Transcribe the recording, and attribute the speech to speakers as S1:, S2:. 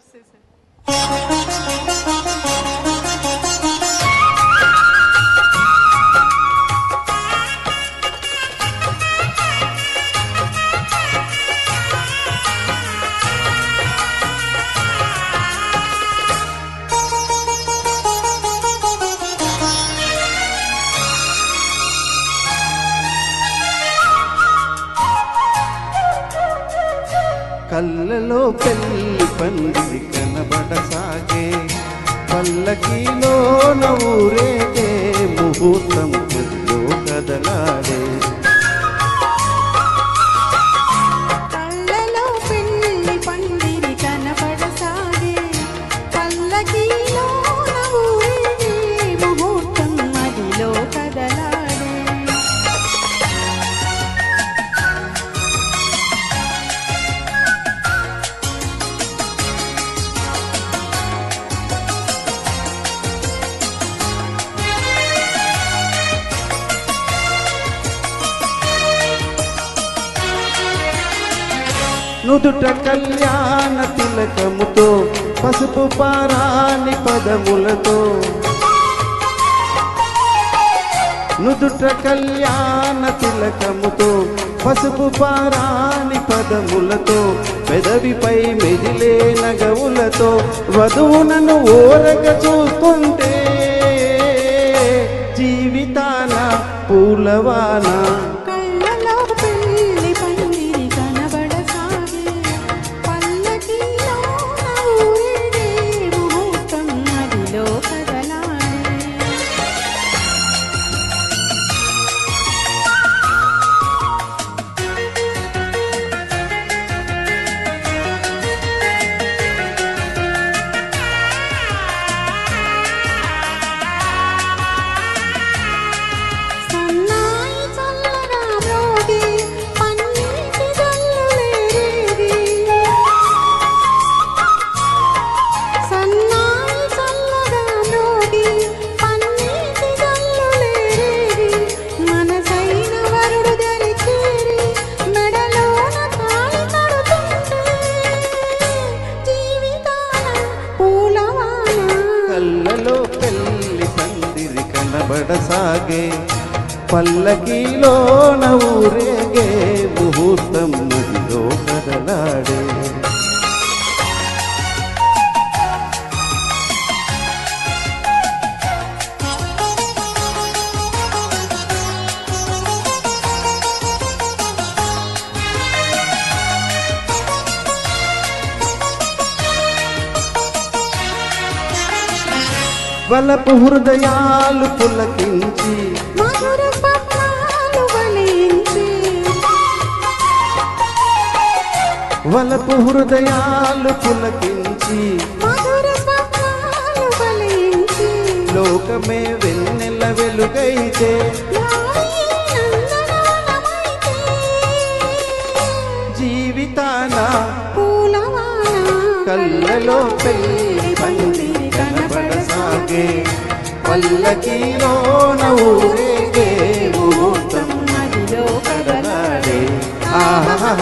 S1: Susan. చేశారు
S2: పెళ్ళి పంది కనబడసాగే పల్లకిలో ఊరేగే ముహూర్తం కదలాడే. నుదుట కళ్యాణ తిలకముతో పసుపు పారాని పదములతో. నుదుట కళ్యాణ తిలకముతో పసుపు పారాని పదములతో పెదవిపై మెదిలే నగవులతో వధువునను ఓరగ చూస్తుంటే జీవితాన పూలవానా
S1: కనబడసాగే పల్లకిలో ఊరేగే ముహూర్తం మదిలో కదలాడే
S2: వలపు హృదయాలు పులకించి
S1: మధుర స్వప్నాలు వలించి
S2: వలపు హృదయాలు పులకించి
S1: మధుర స్వప్నాలు వలించి
S2: లోకమే వెన్నెల వెలుగైతే జీవితాన
S1: పూలవాన
S2: కళ్ళలో పెళ్ళి పందిరి కనబడసాగే పల్లకిలో ముహూర్తం
S1: మదిలో కదలాడే
S2: ఆహా